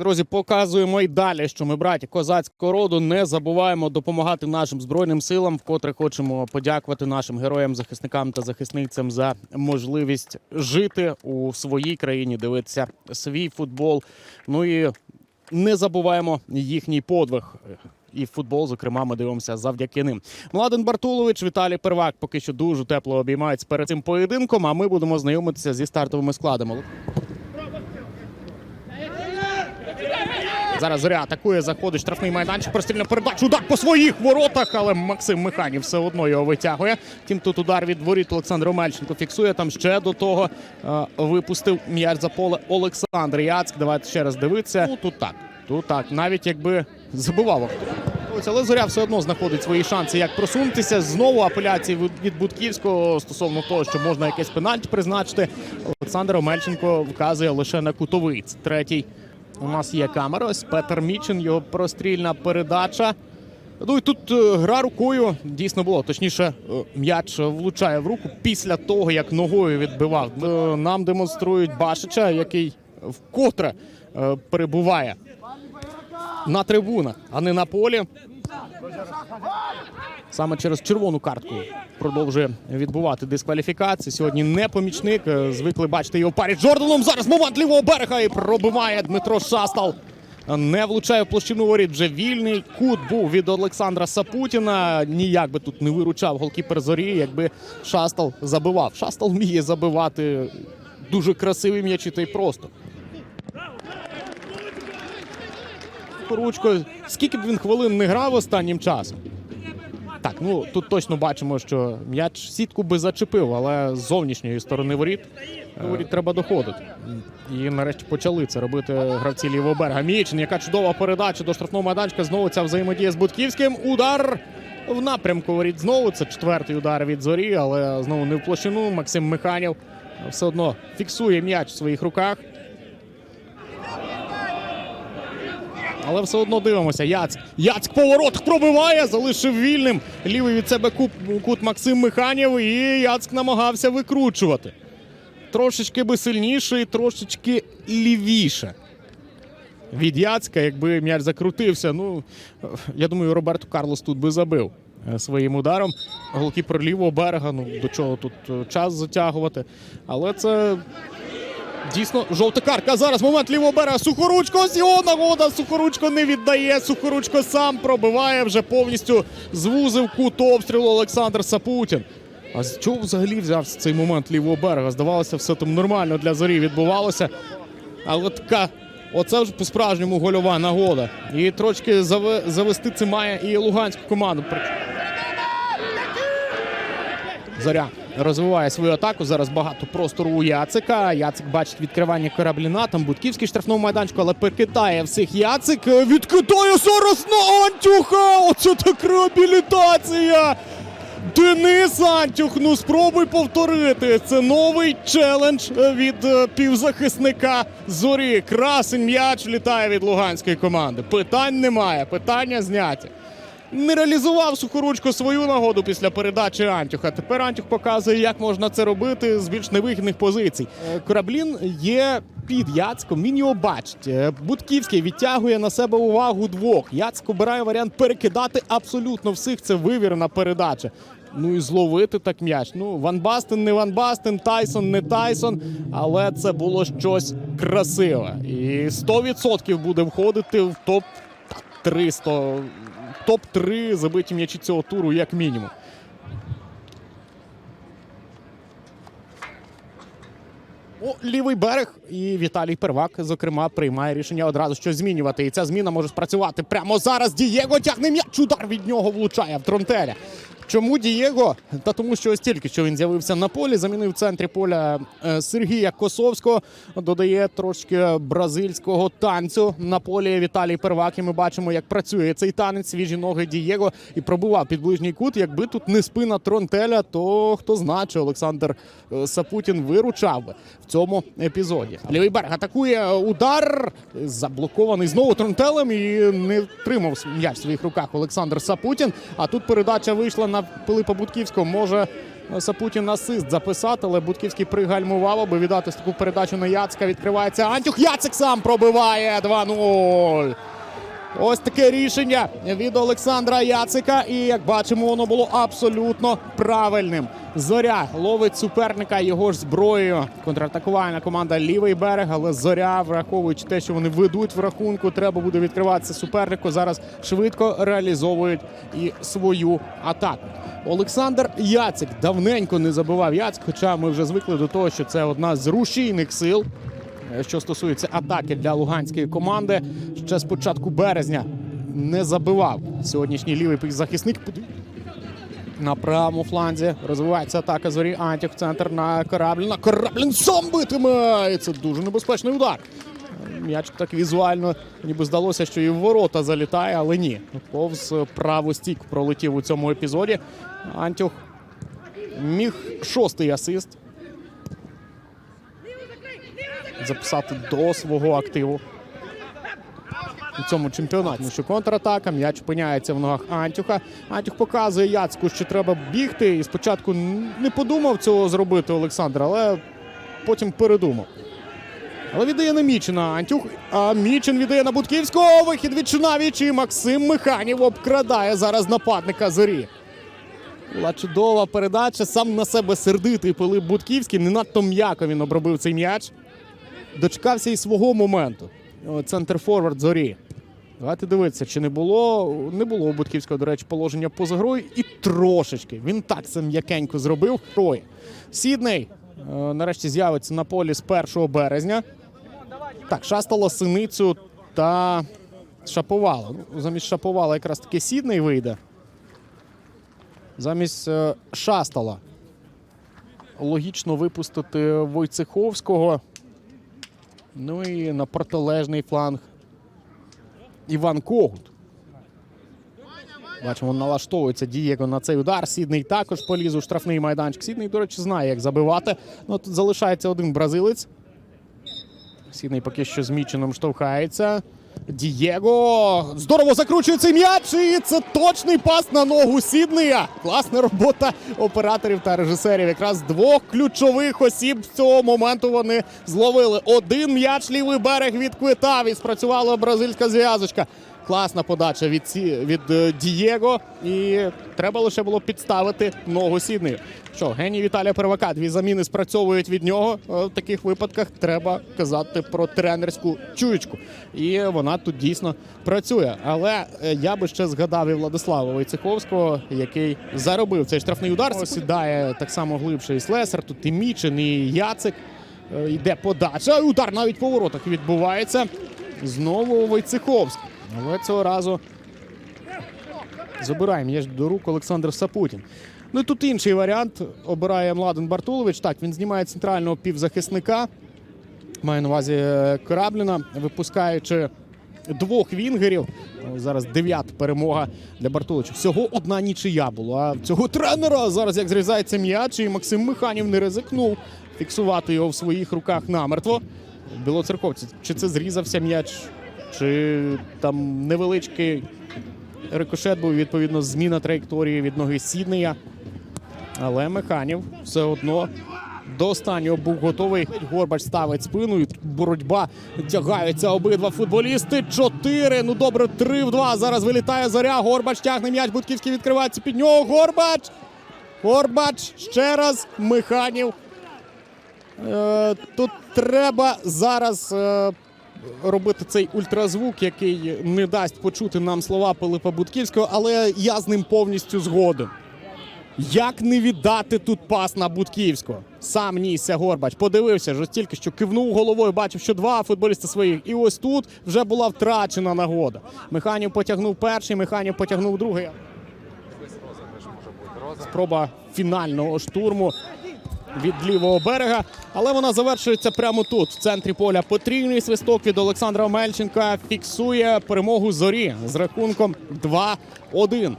Друзі, показуємо і далі, що ми браті козацького роду не забуваємо допомагати нашим збройним силам. Вкотре хочемо подякувати нашим героям, захисникам та захисницям за можливість жити у своїй країні, дивитися свій футбол. Ну і не забуваємо їхній подвиг. І футбол, зокрема, ми дивимося завдяки ним. Младен Бартулович, Віталій Первак поки що дуже тепло обіймаються перед цим поєдинком. А ми будемо знайомитися зі стартовими складами. Зараз зоря атакує, заходить штрафний майданчик, прострільна передача, удар по своїх воротах, але Максим Механів все одно його витягує. Втім, тут удар від воріт Олександр Омельченко фіксує. Там ще до того е, випустив м'яч за поле Олександр Яцк. Давайте ще раз дивитися. Ну, тут так, тут так. Навіть якби забивав. Але зоря все одно знаходить свої шанси, як просунутися. Знову апеляції від- Будківського стосовно того, що можна якесь пенальті призначити. Олександр Омельченко вказує лише на кутовий. Третій у нас є камера. Ось Петер Мічин, його прострільна передача. Ну і тут е, гра рукою дійсно було. Точніше, е, м'яч влучає в руку після того, як ногою відбивав. Е, Нам демонструють Башича, який вкотре перебуває на трибунах, а не на полі. Саме через червону картку продовжує відбувати дискваліфікації. Сьогодні не помічник. Е, Звикли бачити його парі з Джорданом. Зараз момент лівого берега і пробиває Дмитро Шастал. Не влучає в площину воріт. Вже вільний кут був від Олександра Сапутіна. Ніяк би тут не виручав голкіпер зорі, якби Шастал забивав. Шастал вміє забивати дуже красиві м'ячі та й просто. Ручко, скільки б він хвилин не грав останнім часом. Так, ну тут точно бачимо, що м'яч сітку би зачепив, але з зовнішньої сторони воріт е, воріт треба доходити. І нарешті почали це робити гравці лівого берега. Мічин, яка чудова передача до штрафного майданчика. Знову ця взаємодія з Будківським. Удар в напрямку воріт знову. Це четвертий удар від зорі, але знову не в площину. Максим Механів все одно фіксує м'яч в своїх руках. Але все одно дивимося. Яцьк. Яцьк по воротах пробиває, залишив вільним. Лівий від себе кут, Максим Механєв. І Яцьк намагався викручувати. Трошечки би сильніше і трошечки лівіше. Від Яцька, якби м'яч закрутився. Ну, я думаю, Роберто Карлос тут би забив е, своїм ударом. Голкіпер лівого берега. Ну, до чого тут е, час затягувати. Але це Дійсно, жовта картка. Зараз момент лівого берега. Сухоручко. Його нагода. Сухоручко не віддає. Сухоручко сам пробиває. Вже повністю звузив кут обстрілу Олександр Сапутін. А з чого взагалі взявся цей момент лівого берега? Здавалося, все там нормально для зорі відбувалося. Але така, оце вже по-справжньому гольова нагода. І трошки заве- завести це має і луганську команду. Зоря розвиває свою атаку. Зараз багато простору у Яцика. Яцик бачить відкривання корабліна. Там Будківський штрафнув майданчику, але перекидає всіх Яцик. Е, Відкидає зараз на Антюха! Оце так реабілітація! Денис Антюх, ну спробуй повторити. Це новий челендж е, від е, півзахисника зорі. Красень м'яч літає від луганської команди. Питань немає, питання зняті не реалізував сухоручко свою нагоду після передачі Антюха. Тепер Антюх показує, як можна це робити з більш невигідних позицій. Кораблін є під Яцком. Він його бачить. Е, Будківський відтягує на себе увагу двох. Яцк обирає варіант перекидати абсолютно всіх. Це вивірена передача. Ну і зловити так м'яч. Ну, Ван Бастен не Ван Бастен, Тайсон не Тайсон, але це було щось красиве. І 100% буде входити в топ 300 топ-3 забиті м'ячі цього туру, як мінімум. О, лівий берег і Віталій Первак, зокрема, приймає рішення одразу щось змінювати. І ця зміна може спрацювати прямо зараз. Дієго тягне м'яч. Удар від нього влучає в Тронтеля. Чому Дієго? Та тому, що ось тільки що він з'явився на полі, замінив в центрі поля е, Сергія Косовського. Додає трошки бразильського танцю на полі Віталій Первак. І ми бачимо, як працює цей танець. Свіжі ноги Дієго і пробував під ближній кут. Якби тут не спина Тронтеля, то хто знає, чи Олександр е, Сапутін виручав би в цьому епізоді. Лівий берег атакує удар, заблокований знову Тронтелем і не тримав м'яч в своїх руках Олександр Сапутін. А тут передача вийшла на Пилипа Будківського. Може Сапутін асист записати, але Будківський пригальмував, аби віддати таку передачу на Яцка. Відкривається Антюх. Яцик сам пробиває 2-0. Ось таке рішення від Олександра Яцика. І як бачимо, воно було абсолютно правильним. Зоря ловить суперника його ж зброєю. Контратакувальна команда лівий берег, але зоря, враховуючи те, що вони ведуть в рахунку, треба буде відкриватися супернику. Зараз швидко реалізовують і свою атаку. Олександр Яцик давненько не забивав Яцик, хоча ми вже звикли до того, що це одна з рушійних сил. Що стосується атаки для луганської команди, ще з початку березня не забивав сьогоднішній лівий захисник. На правому фланзі розвивається атака зорі Антіх. Центр на Корабліна. Кораблін сам битиме! І це дуже небезпечний удар. М'яч так візуально, ніби здалося, що і в ворота залітає, але ні. Повз праву стійку пролетів у цьому епізоді. Антюх міг шостий асист записати до свого активу у цьому чемпіонаті. Тому що контратака, м'яч опиняється в ногах Антюха. Антюх показує Яцьку, що треба бігти. І спочатку не подумав цього зробити Олександр, але потім передумав. Але віддає на Мічина Антюх. А Мічин віддає на Будківського. Вихід від Чинавіч і Максим Механів обкрадає зараз нападника зорі. Була чудова передача. Сам на себе сердитий Пилип Будківський. Не надто м'яко він обробив цей м'яч. Дочекався і свого моменту. Центр форвард зорі. Давайте дивитися, чи не було. Не було у Будківського, до речі, положення поза грою. І трошечки. Він так це м'якенько зробив. Троє. Сідней е, нарешті з'явиться на полі з 1 березня. Так, шастало синицю та шаповала. Ну, замість шаповала якраз таки Сідней вийде. Замість е, шастала. Логічно випустити Войцеховського. Ну і на протилежний фланг Іван Когут. Бачимо, налаштовується Дієго на цей удар. Сідний також поліз у штрафний майданчик. Сідний, до речі, знає, як забивати. Ну, тут залишається один бразилець. Сідний поки що з Мічином штовхається. Дієго здорово закручує цей м'яч. І це точний пас на ногу Сіднея. Класна робота операторів та режисерів. Якраз двох ключових осіб з цього моменту вони зловили. Один м'яч лівий берег відквитав і спрацювала бразильська зв'язочка. Класна подача від, Сі... від е, Дієго. І треба лише було підставити ногу Сіднею. Що, геній Віталія Первака, дві заміни спрацьовують від нього. Е, В таких випадках треба казати про тренерську чуєчку. І вона тут дійсно працює. Але е, я би ще згадав і Владислава Войцеховського, який заробив цей штрафний удар. Сідає так само глибше і Слесар. Тут і Мічин, і Яцик. Йде подача. Удар навіть по воротах відбувається. Знову Войцеховський. Але цього разу забирає м'яч до рук Олександр Сапутін. Ну і тут інший варіант. Обирає Младен Бартулович. Так, він знімає центрального півзахисника. Маю на увазі е, Корабліна, випускаючи двох вінгерів. Зараз дев'ята перемога для Бартуловича. Всього одна нічия була. А цього тренера зараз як зрізається м'яч, і Максим Миханів не ризикнув фіксувати його в своїх руках намертво. Білоцерковці, чи це зрізався м'яч, чи там невеличкий рикошет був, відповідно, зміна траєкторії від ноги Сіднея. Але Механів все одно до останнього був готовий. Горбач ставить спину. і Боротьба тягаються обидва футболісти. Чотири. Ну добре, три в два. Зараз вилітає зоря. Горбач тягне м'яч. Будківський відкривається під нього. Горбач. Горбач. Ще раз. Механів. Е, тут треба зараз. Робити цей ультразвук, який не дасть почути нам слова Пилипа Будківського, але я з ним повністю згоден. Як не віддати тут пас на Будківського? Сам нісся Горбач. Подивився ж тільки що кивнув головою, бачив, що два футболісти своїх. І ось тут вже була втрачена нагода. Механів потягнув перший, Механів потягнув другий. Спроба фінального штурму від лівого берега, але вона завершується прямо тут, в центрі поля. Потрійний свисток від Олександра Мельченка фіксує перемогу зорі з рахунком 2-1.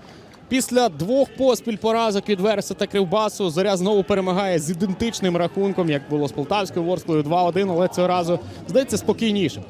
Після двох поспіль поразок від Вереса та Кривбасу зоря знову перемагає з ідентичним рахунком, як було з Полтавською Ворсклою 2-1, але цього разу здається спокійніше.